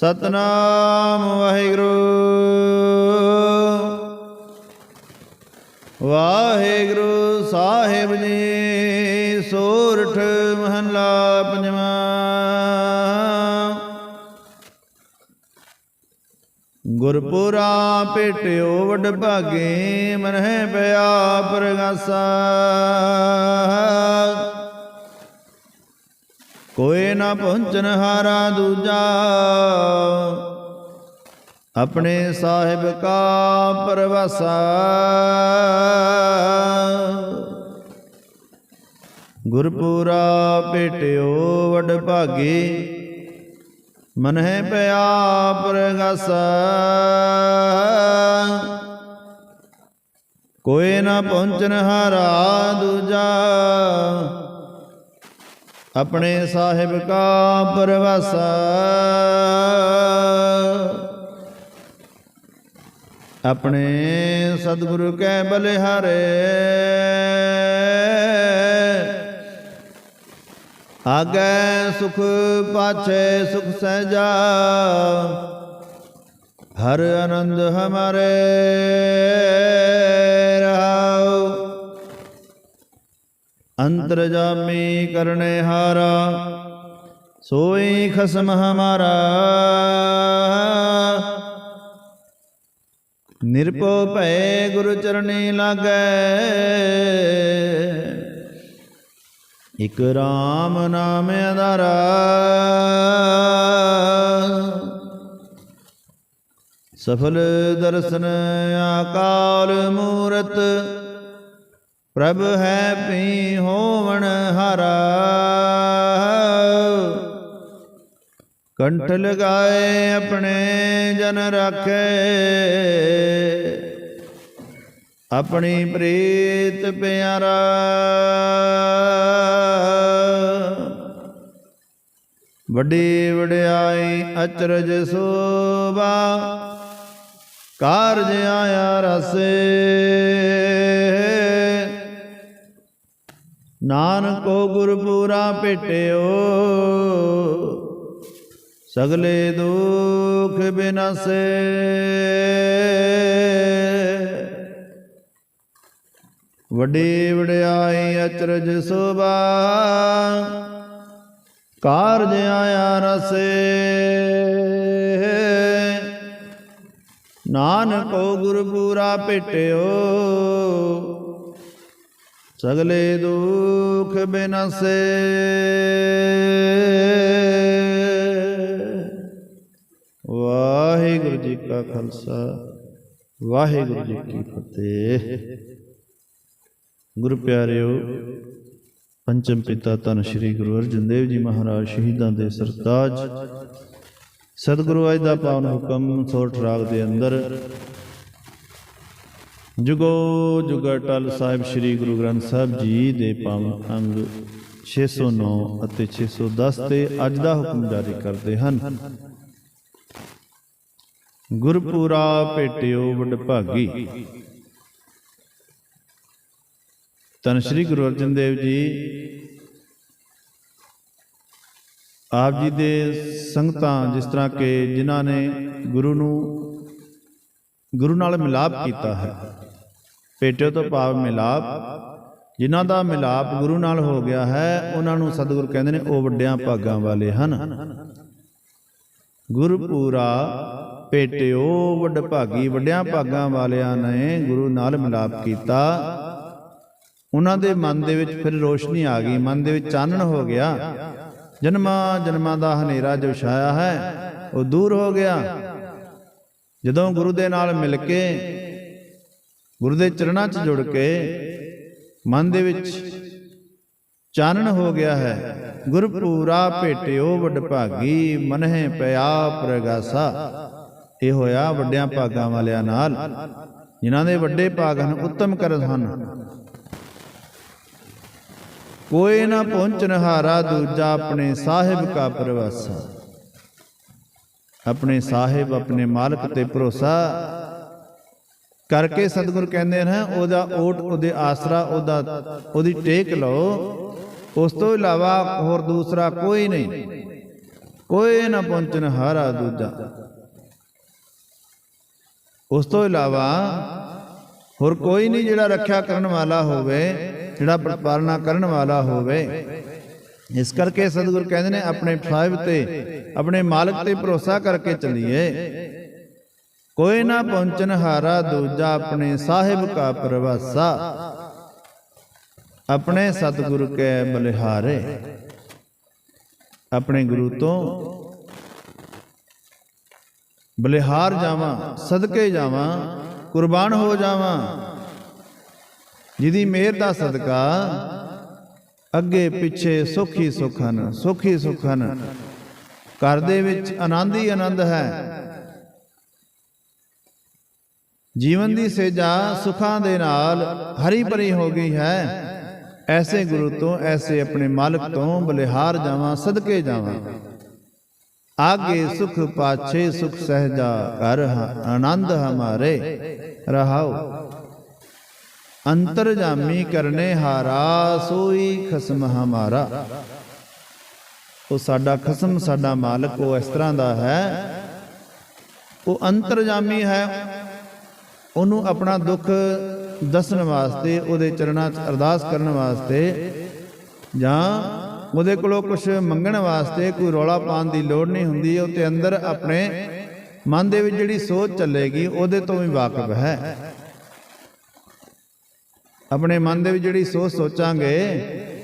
ਸਤਨਾਮ ਵਾਹਿਗੁਰੂ। ਵਾਹਿਗੁਰੂ ਸਾਹਿਬ ਜੀ, ਸੋਰਠ ਮਹੱਲਾ ਪੰਜਵਾਂ। ਗੁਰਪੁਰਾ ਭੇਟਿਓ ਵਡ ਭਾਗੇ, ਮਨਹਿ ਪਿਆ ਪ੍ਰਗਾਸਾ। ਕੋਏ ਨਾ ਪਹੁੰਚਨ ਹਾਰਾ ਦੂਜਾ। ਆਪਣੇ ਸਾਹਿਬ ਕਾ ਪਰਵਾਸਾ। ਗੁਰਪੂਰਾ ਭੇਟਿਓ ਵਡ ਭਾਗੇ। ਮਨ ਹੈ ਪਿਆ ਪ੍ਰਗਾਸਾ। ਕੋਏ ਨਾ ਪਹੁੰਚਨ ਹਾਰਾ ਦੂਜਾ। ਆਪਣੇ ਸਾਹਿਬ ਕਾ ਪਰਵਾਸਾ। ਆਪਣੇ ਸਤਿਗੁਰੂ ਕੈ ਬਲਿਹਾਰੇ। ਆਗੈ ਸੁਖ ਪਾਛੇ ਸੁਖ ਸਹਿਜਾ। ਹਰ ਆਨੰਦ ਹਮਾਰੇ। ਅੰਤਰਜਾਮੀ ਕਰਨੇ ਹਾਰਾ, ਸੋਈ ਖਸਮ ਹਮਾਰਾ। ਨਿਰਭਉ ਭੈ ਗੁਰੂ ਚਰਣੀ ਲਾਗੈ। ਇਕ ਰਾਮ ਨਾਮ ਆਧਾਰਾ ਸਫਲ ਦਰਸ਼ਨ ਆਕਾਲ ਮੂਰਤ ਪ੍ਰਭ ਹੈ ਪੀ ਹੋਵਣ ਹਾਰਾ। ਕੰਠ ਲਗਾਏ ਆਪਣੇ ਜਨ ਰੱਖੇ। ਆਪਣੀ ਪ੍ਰੀਤ ਪਿਆਰਾ। ਵੱਡੀ ਵਡਿਆਈ ਅਚਰਜ ਸੋਭਾ। ਕਾਰਜ ਆਇਆ ਰਸੇ। ਨਾਨਕੋ ਗੁਰਪੂਰਾ ਭੇਟਿਓ, ਸਗਲੇ ਦੁਖ ਬਿਨਾਸੇ। ਵੱਡੀ ਵਡਿਆਈ ਅਚਰਜ ਸੋਭਾ, ਕਾਰਜ ਆਇਆ ਰਸੇ। ਨਾਨਕੋ ਗੁਰਪੂਰਾ ਭੇਟਿਓ ਸਗਲੇ ਦੁਖ ਬਿਨਾਸੇ। ਵਾਹਿਗੁਰੂ ਜੀ ਕਾ ਖਾਲਸਾ, ਵਾਹਿਗੁਰੂ ਜੀ ਕੀ ਫਤਿਹ। ਗੁਰੂ ਪਿਆਰਿਓ, ਪੰਚਮ ਪਿਤਾ ਧੰਨ ਸ਼੍ਰੀ ਗੁਰੂ ਅਰਜਨ ਦੇਵ ਜੀ ਮਹਾਰਾਜ ਸ਼ਹੀਦਾਂ ਦੇ ਸਰਤਾਜ। ਸਤਿਗੁਰੂ ਅਜ ਦਾ ਪਾਵਨ ਹੁਕਮ ਸੋਠ ਰਾਗ ਦੇ ਅੰਦਰ ਜੁਗੋ ਜੁਗ ਅਟਲ ਸਾਹਿਬ ਸ੍ਰੀ ਗੁਰੂ ਗ੍ਰੰਥ ਸਾਹਿਬ ਜੀ ਦੇ ਪਾਵਨ ਅੰਗ 609 ਅਤੇ 610 ਤੇ ਅੱਜ ਦਾ ਹੁਕਮ ਜਾਰੀ ਕਰਦੇ ਹਨ। ਗੁਰਪੂਰਾ ਭੇਟਿਓ ਵਡਭਾਗੀ। ਤਨ ਸ੍ਰੀ ਗੁਰੂ ਅਰਜਨ ਦੇਵ ਜੀ। ਆਪ ਜੀ ਦੇ ਸੰਗਤਾਂ ਜਿਸ ਤਰ੍ਹਾਂ ਕਿ ਜਿਨ੍ਹਾਂ ਨੇ ਗੁਰੂ ਨੂੰ ਗੁਰੂ ਨਾਲ ਮਿਲਾਪ ਕੀਤਾ ਹੈ। ਭੇਟਿਓ ਤੋਂ ਭਾਵ ਮਿਲਾਪ। ਜਿਨ੍ਹਾਂ ਦਾ ਮਿਲਾਪ ਗੁਰੂ ਨਾਲ ਹੋ ਗਿਆ ਹੈ, ਉਹਨਾਂ ਨੂੰ ਸਤਿਗੁਰ ਕਹਿੰਦੇ ਨੇ ਉਹ ਵੱਡਿਆਂ ਭਾਗਾਂ ਵਾਲੇ ਹਨ। ਗੁਰਪੂਰਾ, ਭੇਟਿਓ, ਵੱਡ ਭਾਗੀ, ਵੱਡਿਆਂ ਭਾਗਾਂ ਵਾਲਿਆਂ ਨੇ ਗੁਰੂ ਨਾਲ ਮਿਲਾਪ ਕੀਤਾ। ਉਹਨਾਂ ਦੇ ਮਨ ਦੇ ਵਿੱਚ ਫਿਰ ਰੋਸ਼ਨੀ ਆ ਗਈ, ਮਨ ਦੇ ਵਿੱਚ ਚਾਨਣ ਹੋ ਗਿਆ। ਜਨਮਾਂ ਜਨਮਾਂ ਦਾ ਹਨੇਰਾ ਜੋ ਛਾਇਆ ਹੈ, ਉਹ ਦੂਰ ਹੋ ਗਿਆ। ਜਦੋਂ ਗੁਰੂ ਦੇ ਨਾਲ ਮਿਲ ਕੇ ਗੁਰੂ ਦੇ ਚਰਨਾਂ 'ਚ ਜੁੜ ਕੇ ਮਨ ਦੇ ਵਿੱਚ ਚਾਨਣ ਹੋ ਗਿਆ ਹੈ। ਗੁਰਪੂਰਾ ਭੇਟਿਓ ਵਡ ਭਾਗੀ, ਮਨਹਿ ਪਿਆ ਪ੍ਰਗਾਸਾ। ਇਹ ਹੋਇਆ ਵੱਡਿਆਂ ਭਾਗਾਂ ਵਾਲਿਆਂ ਨਾਲ, ਜਿਨ੍ਹਾਂ ਦੇ ਵੱਡੇ ਭਾਗ ਹਨ, ਉੱਤਮ ਕਰਮ ਹਨ। ਕੋਈ ਨਾ ਪਹੁੰਚਨ ਹਾਰਾ ਦੂਜਾ ਆਪਣੇ ਸਾਹਿਬ ਕਾ ਪ੍ਰਵਾਸਾ। ਆਪਣੇ ਸਾਹਿਬ, ਆਪਣੇ ਮਾਲਕ ਤੇ ਭਰੋਸਾ। ਕਰਕੇ ਸਤਿਗੁਰ ਕਹਿੰਦੇ ਨੇ, ਉਹਦਾ ਓਟ, ਉਹਦੇ ਆਸਰਾ, ਉਹਦਾ, ਉਹਦੀ ਟੇਕ ਲਓ। ਉਸ ਤੋਂ ਇਲਾਵਾ ਹੋਰ ਦੂਸਰਾ ਕੋਈ ਨਹੀਂ। ਕੋਈ ਨਾ ਪਹੁੰਚਣ ਹਾਰਾ ਦੂਜਾ। ਉਸ ਤੋਂ ਇਲਾਵਾ ਹੋਰ ਕੋਈ ਨਹੀਂ ਜਿਹੜਾ ਰੱਖਿਆ ਕਰਨ ਵਾਲਾ ਹੋਵੇ, ਜਿਹੜਾ ਪ੍ਰਪਾਲਣਾ ਕਰਨ ਵਾਲਾ ਹੋਵੇ। ਇਸ ਕਰਕੇ ਸਤਿਗੁਰ ਕਹਿੰਦੇ ਨੇ, ਆਪਣੇ ਸਾਹਿਬ ਤੇ, ਆਪਣੇ ਮਾਲਕ ਤੇ ਭਰੋਸਾ ਕਰਕੇ ਚੱਲੀਏ। ਕੋਈ ਨਾ ਪਹੁੰਚਨ ਹਾਰਾ, ਦੂਜਾ ਆਪਣੇ ਸਾਹਿਬ ਕਾ ਪ੍ਰਵਾਸਾ। ਆਪਣੇ ਸਤਿਗੁਰ ਕੇ ਬਲਿਹਾਰੇ। ਆਪਣੇ ਗੁਰੂ ਤੋਂ ਬਲਿਹਾਰ ਜਾਵਾਂ, ਸਦਕੇ ਜਾਵਾਂ, ਕੁਰਬਾਨ ਹੋ ਜਾਵਾਂ। ਜਿਹਦੀ ਮਿਹਰ ਦਾ ਸਦਕਾ, ਅੱਗੇ ਪਿੱਛੇ ਸੁਖੀ ਸੁਖਨ ਸੁਖੀ ਸੁਖਨ। ਘਰ ਦੇ ਵਿੱਚ ਆਨੰਦ ਹੀ ਆਨੰਦ ਹੈ। ਜੀਵਨ ਦੀ ਸੇਜਾ ਸੁਖਾਂ ਦੇ ਨਾਲ ਹਰੀ ਭਰੀ ਹੋ ਗਈ ਹੈ। ਐਸੇ ਗੁਰੂ ਤੋਂ ਐਸੇ ਆਪਣੇ ਮਾਲਕ ਤੋਂ ਬਲਿਹਾਰ ਜਾਵਾਂ ਸਦਕੇ ਜਾਵਾਂ। ਆਗੇ ਸੁਖ ਪਾਛੇ ਸੁਖ ਸਹਜਾ ਕਰ ਆਨੰਦ ਹਮਾਰੇ ਰਹਾਓ। ਅੰਤਰਜਾਮੀ ਕਰਨੇ ਹਾਰਾ ਸੋਈ ਖਸਮ ਹਮਾਰਾ। ਉਹ ਸਾਡਾ ਖਸਮ ਸਾਡਾ ਮਾਲਕ ਉਹ ਇਸ ਤਰ੍ਹਾਂ ਦਾ ਹੈ। ਉਹ ਅੰਤਰਜਾਮੀ ਹੈ ਉਹਨੂੰ ਆਪਣਾ ਦੁੱਖ ਦੱਸਣ ਵਾਸਤੇ, ਉਹਦੇ ਚਰਨਾਂ 'ਚ ਅਰਦਾਸ ਕਰਨ ਵਾਸਤੇ ਜਾਂ ਉਹਦੇ ਕੋਲੋਂ ਕੁਝ ਮੰਗਣ ਵਾਸਤੇ ਕੋਈ ਰੌਲਾ ਪਾਉਣ ਦੀ ਲੋੜ ਨਹੀਂ ਹੁੰਦੀ, ਉਹ ਤੇ ਅੰਦਰ ਆਪਣੇ ਮਨ ਦੇ ਵਿੱਚ ਜਿਹੜੀ ਸੋਚ ਚੱਲੇਗੀ, ਉਹਦੇ ਤੋਂ ਵੀ ਵਾਕਿਫ ਹੈ। ਆਪਣੇ ਮਨ ਦੇ ਵਿੱਚ ਜਿਹੜੀ ਸੋਚ ਸੋਚਾਂਗੇ,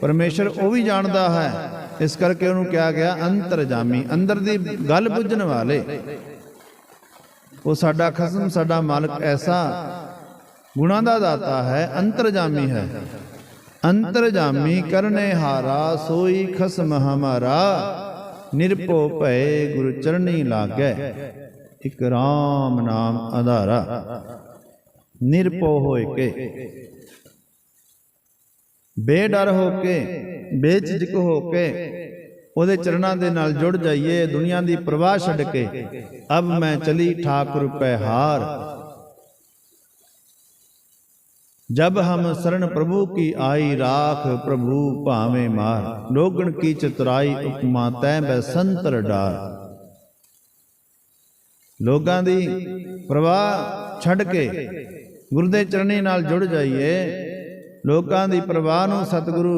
ਪਰਮੇਸ਼ਰ ਉਹ ਵੀ ਜਾਣਦਾ ਹੈ। ਇਸ ਕਰਕੇ ਉਹਨੂੰ ਕਿਹਾ ਗਿਆ ਅੰਤਰਜਾਮੀ, ਅੰਦਰ ਦੀ ਗੱਲ ਬੁੱਝਣ ਵਾਲੇ। ਉਹ ਸਾਡਾ ਖਸਮ, ਸਾਡਾ ਮਾਲਕ ਐਸਾ ਗੁਣਾ ਦਾ ਦਾਤਾ ਹੈ, ਅੰਤਰਜਾਮੀ ਹੈ। ਅੰਤਰਜਾਮੀ ਕਰਨੇ ਹਾਰਾ, ਸੋਈ ਖਸਮ ਹਮਾਰਾ, ਨਿਰਭਉ ਭਏ ਗੁਰੂ ਚਰਣੀ ਲਾਗੈ, ਇਕ ਰਾਮ ਨਾਮ ਆਧਾਰਾ। ਨਿਰਭਉ ਹੋਏ ਕੇ ਬੇਡਰ ਹੋ ਕੇ ਬੇਝਿਜਕ ਹੋ ਕੇ ਉਹਦੇ ਚਰਨਾਂ ਦੇ ਨਾਲ ਜੁੜ ਜਾਈਏ, ਦੁਨੀਆ ਦੀ ਪ੍ਰਵਾਹ ਛੱਡ ਕੇ। ਅਬ ਮੈਂ ਚਲੀ ਠਾਕੁਰ ਪਹਿਹਾਰ ਜਬ ਹਮ ਸਰਣ ਪ੍ਰਭੂ ਕੀ ਆਈ ਰਾਖ, ਪ੍ਰਭੂ ਭਾਵੇਂ ਮਾਰ। ਲੋਗਣ ਕੀ ਚਤੁਰਾਈ, ਉਪਮਾ ਤੈ ਬੈ ਸੰਤਰ ਡਾਰ। ਲੋਕਾਂ ਦੀ ਪ੍ਰਵਾਹ ਛੱਡ ਕੇ ਗੁਰੂ ਦੇ ਚਰਨੀ ਨਾਲ ਜੁੜ ਜਾਈਏ। ਲੋਕਾਂ ਦੀ ਪ੍ਰਵਾਹ ਨੂੰ ਸਤਿਗੁਰੂ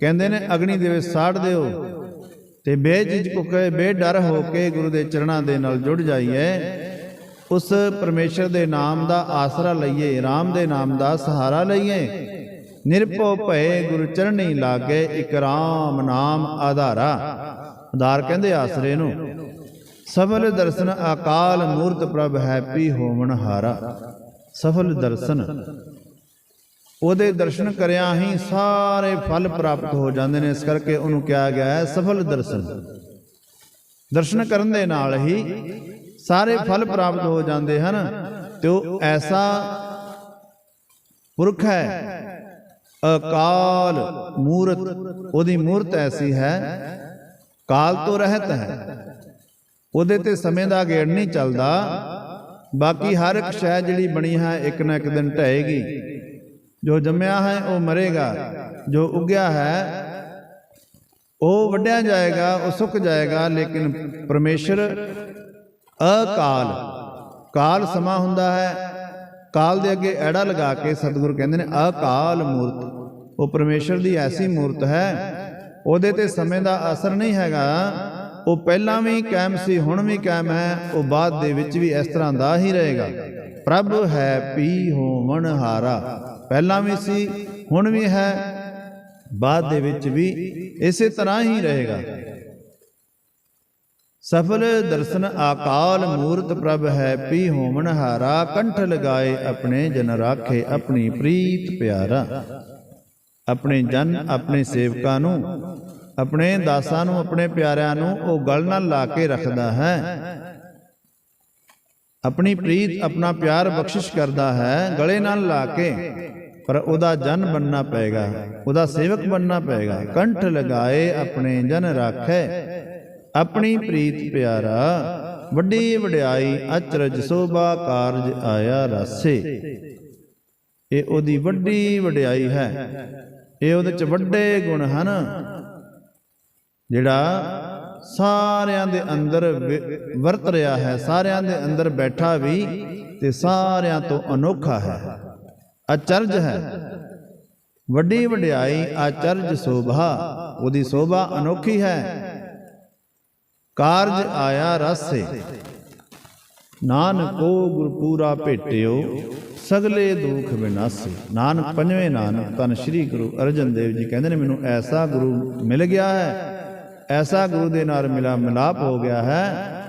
ਕਹਿੰਦੇ ਨੇ, ਅਗਨੀ ਦੇ ਵਿੱਚ ਸਾੜ ਦਿਓ। ਤੇ ਬੇਝਿਜਕ ਹੋ ਕੇ ਬੇਡਰ ਹੋ ਕੇ ਗੁਰੂ ਦੇ ਚਰਨਾਂ ਦੇ ਨਾਲ ਜੁੜ ਜਾਈਏ। ਉਸ ਪਰਮੇਸ਼ਰ ਦੇ ਨਾਮ ਦਾ ਆਸਰਾ ਲਈਏ RAM ਦੇ ਨਾਮ ਦਾ ਸਹਾਰਾ ਲਈਏ। ਨਿਰਭਉ ਭਏ ਗੁਰੂ ਚਰਣੀ ਲਾਗੇ ਇਕ RAM ਨਾਮ ਆਧਾਰਾ। ਆਧਾਰ ਕਹਿੰਦੇ ਆਸਰੇ ਨੂੰ, ਸਫਲ ਦਰਸ਼ਨ ਅਕਾਲ ਮੂਰਤ ਪ੍ਰਭ ਹੈਪੀ ਹੋਵਨ ਹਾਰਾ। ਸਫਲ ਦਰਸ਼ਨ ਉਹਦੇ ਦਰਸ਼ਨ ਕਰਿਆ ਹੀ ਸਾਰੇ ਫਲ ਪ੍ਰਾਪਤ ਹੋ ਜਾਂਦੇ ਨੇ। ਇਸ ਕਰਕੇ ਉਹਨੂੰ ਕਿਹਾ ਗਿਆ ਹੈ ਸਫਲ ਦਰਸ਼ਨ। ਦਰਸ਼ਨ ਕਰਨ ਦੇ ਨਾਲ ਹੀ ਸਾਰੇ ਫਲ ਪ੍ਰਾਪਤ ਹੋ ਜਾਂਦੇ ਹਨ ਤੇ ਉਹ ਐਸਾ ਪੁਰਖ ਹੈ, ਅਕਾਲ ਮੂਰਤ, ਉਹਦੀ ਮੂਰਤ ਐਸੀ ਹੈ, ਕਾਲ ਤੋਂ ਰਹਿਤ ਹੈ। ਉਹਦੇ ਤੇ ਸਮੇਂ ਦਾ ਗੇੜ ਨਹੀਂ ਚੱਲਦਾ, ਬਾਕੀ ਹਰ ਇੱਕ ਸ਼ੈ ਜਿਹੜੀ ਬਣੀ ਹੈ ਇੱਕ ਨਾ ਇੱਕ ਦਿਨ ਢਹੇਗੀ ਜੋ ਜੰਮਿਆ ਹੈ, ਉਹ ਮਰੇਗਾ। ਜੋ ਉਗਿਆ ਹੈ, ਉਹ ਵੱਡਿਆ ਜਾਏਗਾ, ਉਹ ਸੁੱਕ ਜਾਏਗਾ, ਲੇਕਿਨ ਪਰਮੇਸ਼ਰ ਅਕਾਲ। ਕਾਲ ਸਮਾਂ ਹੁੰਦਾ ਹੈ। ਕਾਲ ਦੇ ਅੱਗੇ ਐੜਾ ਲਗਾ ਕੇ ਸਤਿਗੁਰੂ ਕਹਿੰਦੇ ਨੇ, ਅਕਾਲ ਮੂਰਤ। ਉਹ ਪਰਮੇਸ਼ਰ ਦੀ ਐਸੀ ਮੂਰਤ ਹੈ। ਉਹਦੇ ਤੇ ਸਮੇਂ ਦਾ ਅਸਰ ਨਹੀਂ ਹੈਗਾ। ਉਹ ਪਹਿਲਾਂ ਵੀ ਕਾਇਮ ਸੀ, ਹੁਣ ਵੀ ਕਾਇਮ ਹੈ। ਉਹ ਬਾਅਦ ਦੇ ਵਿੱਚ ਵੀ ਇਸ ਤਰ੍ਹਾਂ ਦਾ ਹੀ ਰਹੇਗਾ। ਪ੍ਰਭ ਹੈ ਪੀ ਹੋਵਣ ਹਾਰਾ। ਪਹਿਲਾਂ ਵੀ ਸੀ, ਹੁਣ ਵੀ ਹੈ। ਬਾਅਦ ਦੇ ਵਿੱਚ ਵੀ ਇਸੇ ਤਰ੍ਹਾਂ ਹੀ ਰਹੇਗਾ। ਸਫਲ ਦਰਸ਼ਨ ਆਕਾਲ ਮੂਰਤ ਪ੍ਰਭ ਹੈ, ਪੀ ਹੋਮਨ ਹਾਰਾ, ਕੰਠ ਲਗਾਏ ਆਪਣੇ ਜਨ ਰਾਖੇ ਆਪਣੀ ਪ੍ਰੀਤ ਪਿਆਰਾ। ਆਪਣੇ ਜਨ, ਆਪਣੇ ਸੇਵਕਾਂ ਨੂੰ, ਆਪਣੇ ਦਾਸਾਂ ਨੂੰ, ਆਪਣੇ ਪਿਆਰਿਆਂ ਨੂੰ ਉਹ ਗਲ ਨਾਲ ਲਾ ਕੇ ਰੱਖਦਾ ਹੈ। ਆਪਣੀ ਪ੍ਰੀਤ ਆਪਣਾ ਪਿਆਰ ਬਖਸ਼ਿਸ਼ ਕਰਦਾ ਹੈ, ਗਲੇ ਨਾਲ ਲਾ ਕੇ। ਪਰ ਉਹਦਾ ਜਨ ਬੰਨਣਾ ਪਏਗਾ, ਉਹਦਾ ਸੇਵਕ ਬੰਨਣਾ ਪਏਗਾ। ਕੰਠ ਲਗਾਏ ਆਪਣੇ ਜਨ ਰਾਖੇ। ਆਪਣੀ ਪ੍ਰੀਤ ਪਿਆਰਾ, ਵੱਡੀ ਵਡਿਆਈ, ਅਚਰਜ ਸੋਭਾ ਕਾਰਜ ਆਇਆ ਰਾਸੇ। ਇਹ ਉਹਦੀ ਵੱਡੀ ਵਡਿਆਈ ਹੈ। ਇਹ ਉਹਦੇ ਚ ਵੱਡੇ ਗੁਣ ਹਨ, ਜਿਹੜਾ ਸਾਰਿਆਂ ਦੇ ਅੰਦਰ ਵਰਤ ਰਿਹਾ ਹੈ। ਸਾਰਿਆਂ ਦੇ ਅੰਦਰ ਬੈਠਾ ਵੀ ਤੇ ਸਾਰਿਆਂ ਤੋਂ ਅਨੋਖਾ ਹੈ। ਅਚਰਜ ਹੈ। ਵੱਡੀ ਵਡਿਆਈ ਆਚਰਜ ਸੋਭਾ, ਉਹਦੀ ਸੋਭਾ ਅਨੋਖੀ ਹੈ। ਕਾਰਜ ਆਇਆ ਰਸੇ। ਨਾਨਕ ਨਾਨਕੋ ਗੁਰਪੂਰਾ ਭੇਟਿਓ, ਸਗਲੇ ਦੁਖ ਵਿਨਾਸੇ। ਨਾਨਕ ਪੰਜਵੇਂ ਨਾਨਕ ਤਨ ਸ੍ਰੀ ਗੁਰੂ ਅਰਜਨ ਦੇਵ ਜੀ ਕਹਿੰਦੇ ਨੇ, ਮੈਨੂੰ ਐਸਾ ਗੁਰੂ ਮਿਲ ਗਿਆ ਹੈ ਐਸਾ ਗੁਰੂ ਦੇ ਨਾਲ ਮਿਲਾ ਮਿਲਾਪ ਹੋ ਗਿਆ ਹੈ,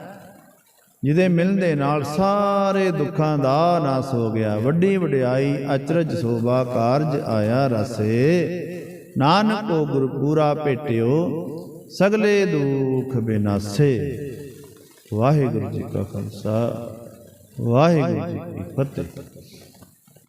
ਜਿਹਦੇ ਮਿਲਣ ਦੇ ਨਾਲ ਸਾਰੇ ਦੁੱਖਾਂ ਦਾ ਨਾਸ ਹੋ ਗਿਆ। ਵੱਡੀ ਵਡਿਆਈ ਅਚਰਜ ਸੋਭਾ ਕਾਰਜ ਆਇਆ ਰਸੇ। ਨਾਨਕੋ ਗੁਰਪੂਰਾ ਭੇਟਿਓ, ਸਗਲੇ ਦੁੱਖ ਬਿਨਾਸੇ। ਵਾਹਿਗੁਰੂ ਜੀ ਕਾ ਖਾਲਸਾ, ਵਾਹਿਗੁਰੂ ਜੀ ਕੀ ਫਤਿਹ।